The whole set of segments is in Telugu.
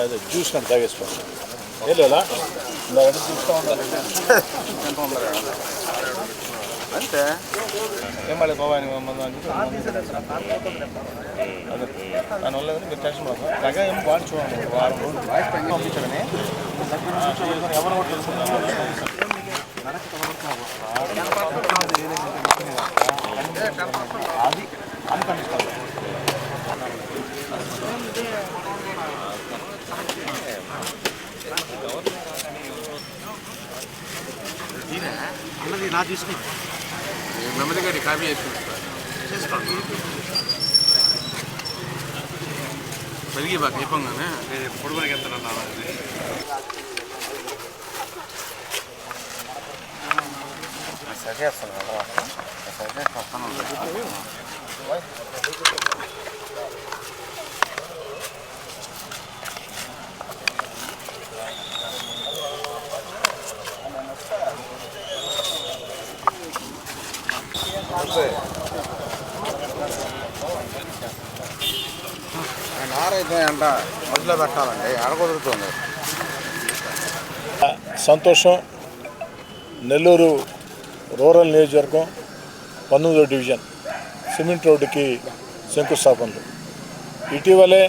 ఏదో జ్యూస్ కానీ తాగేసుకోండి ఏం ఏదో చూస్తూ ఉండాలి అంతే. ఏం మళ్ళీ అని మందు అని అదే. దానివల్ల మీరు టెన్షన్ పడతాం దగ్గర ఏమో బాగా చూడండి వారం రోజులు. ఎవరు కూడా అది అన్కండిషనల్ నా తీసుకుంటా నెమ్మది గారి కాపీ చేసుకుంటా పెరిగి బాగా అయిపోగానే పొడుగురికి వెళ్తానన్నా సరిచేస్తాను కదా సరిచేస్తాను నారైతే మధ్యలో పెట్టాలండి సంతోషం. నెల్లూరు రూరల్ నియోజకవర్గం పంతొమ్మిదో డివిజన్ సిమెంట్ రోడ్డుకి శంకుస్థాపనలు. ఇటీవలే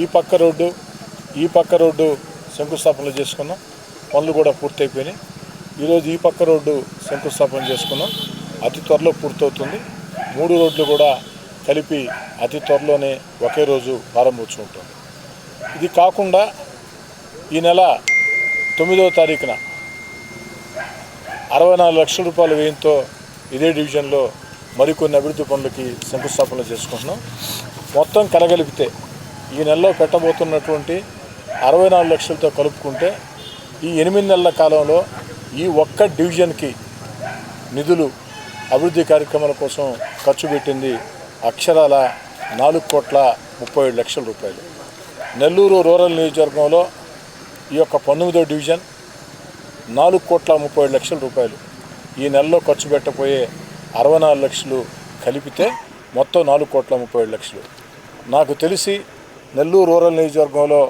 ఈ పక్క రోడ్డు ఈ పక్క రోడ్డు శంకుస్థాపనలు చేసుకున్నాం. పనులు కూడా పూర్తయిపోయినాయి. ఈరోజు ఈ పక్క రోడ్డు శంకుస్థాపన చేసుకున్నాం. అతి త్వరలో పూర్తవుతుంది. మూడు రోడ్లు కూడా కలిపి అతి త్వరలోనే ఒకే రోజు ప్రారంభోత్సవం ఉంటుంది. ఇది కాకుండా ఈ నెల తొమ్మిదవ తారీఖున అరవై నాలుగు లక్షల రూపాయల వ్యయంతో ఇదే డివిజన్లో మరికొన్ని అభివృద్ధి పనులకి శంకుస్థాపన చేసుకుంటున్నాం. మొత్తం కలగలిపితే ఈ నెలలో పెట్టబోతున్నటువంటి అరవై నాలుగు లక్షలతో కలుపుకుంటే ఈ ఎనిమిది నెలల కాలంలో ఈ ఒక్క డివిజన్కి నిధులు అభివృద్ధి కార్యక్రమాల కోసం ఖర్చు పెట్టింది అక్షరాల నాలుగు కోట్ల ముప్పై ఏడు లక్షల రూపాయలు. నెల్లూరు రూరల్ నియోజకవర్గంలో ఈ యొక్క పంతొమ్మిదో డివిజన్ నాలుగు కోట్ల ముప్పై ఏడు లక్షల రూపాయలు. ఈ నెలలో ఖర్చు పెట్టబోయే అరవై నాలుగు లక్షలు కలిపితే మొత్తం నాలుగు కోట్ల ముప్పై ఏడు లక్షలు. నాకు తెలిసి నెల్లూరు రూరల్ నియోజకవర్గంలో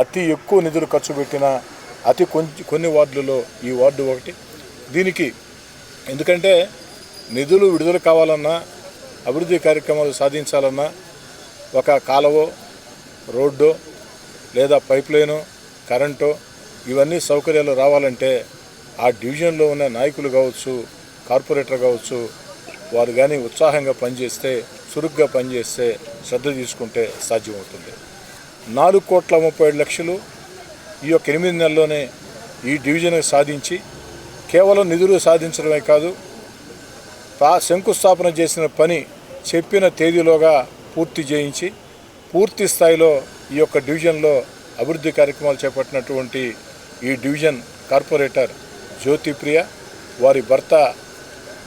అతి ఎక్కువ నిధులు ఖర్చు పెట్టిన అతి కొంచెం కొన్ని వార్డులలో ఈ వార్డు ఒకటి. దీనికి ఎందుకంటే నిధులు విడుదల కావాలన్నా అభివృద్ధి కార్యక్రమాలు సాధించాలన్నా ఒక కాలవో రోడ్డు లేదా పైప్ లైను కరెంటు ఇవన్నీ సౌకర్యాలు రావాలంటే ఆ డివిజన్లో ఉన్న నాయకులు కావచ్చు కార్పొరేటర్ కావచ్చు వారు కానీ ఉత్సాహంగా పనిచేస్తే చురుగ్గా పనిచేస్తే శ్రద్ధ తీసుకుంటే సాధ్యమవుతుంది. నాలుగు కోట్ల ముప్పై ఏడు లక్షలు ఈ యొక్క ఎనిమిది నెలల్లోనే ఈ డివిజన్ సాధించి కేవలం నిధులు సాధించడమే కాదు శంకుస్థాపన చేసిన పని చెప్పిన తేదీలోగా పూర్తి చేయించి పూర్తి స్థాయిలో ఈ యొక్క డివిజన్లో అభివృద్ధి కార్యక్రమాలు చేపట్టినటువంటి ఈ డివిజన్ కార్పొరేటర్ జ్యోతిప్రియ వారి భర్త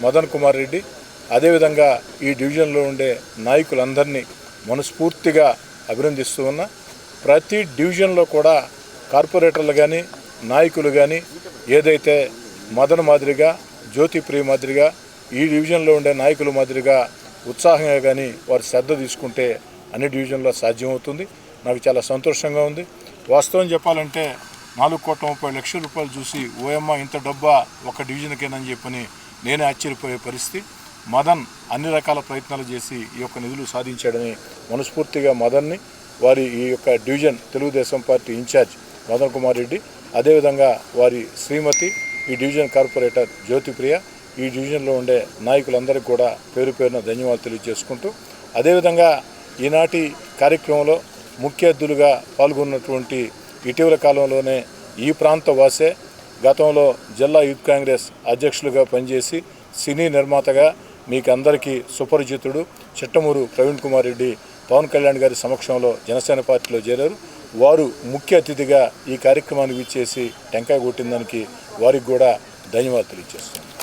మదన్ కుమార్ రెడ్డి అదేవిధంగా ఈ డివిజన్లో ఉండే నాయకులందరినీ మనస్ఫూర్తిగా అభినందిస్తూ ఉన్నా. ప్రతి డివిజన్లో కూడా కార్పొరేటర్లు కానీ నాయకులు కానీ ఏదైతే మదన్ మాదిరిగా జ్యోతిప్రియ మాదిరిగా ఈ డివిజన్లో ఉండే నాయకుల మాదిరిగా ఉత్సాహంగా కానీ వారు శ్రద్ధ తీసుకుంటే అన్ని డివిజన్లో సాధ్యమవుతుంది. నాకు చాలా సంతోషంగా ఉంది. వాస్తవం చెప్పాలంటే నాలుగు కోట్ల ముప్పై లక్షల రూపాయలు చూసి ఓఎమ్మ ఇంత డబ్బా ఒక డివిజన్కేనని చెప్పని నేనే ఆశ్చర్యపోయే పరిస్థితి. మదన్ అన్ని రకాల ప్రయత్నాలు చేసి ఈ యొక్క నిధులు సాధించాడని మనస్ఫూర్తిగా మదన్ని వారి ఈ యొక్క division Telugu Desam party incharge Madan Kumar Reddy అదేవిధంగా వారి శ్రీమతి ఈ డివిజన్ కార్పొరేటర్ జ్యోతిప్రియ ఈ డివిజన్లో ఉండే నాయకులందరికీ కూడా పేరు పేరున ధన్యవాదాలు తెలియజేసుకుంటూ అదేవిధంగా ఈనాటి కార్యక్రమంలో ముఖ్య అతిథులుగా పాల్గొన్నటువంటి ఇటీవల కాలంలోనే ఈ ప్రాంత వాసే గతంలో జిల్లా యూత్ కాంగ్రెస్ అధ్యక్షులుగా పనిచేసి సినీ నిర్మాతగా మీకు అందరికీ సుపరిచితుడు చిట్టమూరు ప్రవీణ్ కుమార్ రెడ్డి పవన్ కళ్యాణ్ గారి సమక్షంలో జనసేన పార్టీలో చేరారు. వారు ముఖ్య అతిథిగా ఈ కార్యక్రమానికి ఇచ్చేసి టెంకాయ కొట్టిందానికి వారికి కూడా ధన్యవాదాలు ఇచ్చేస్తున్నాను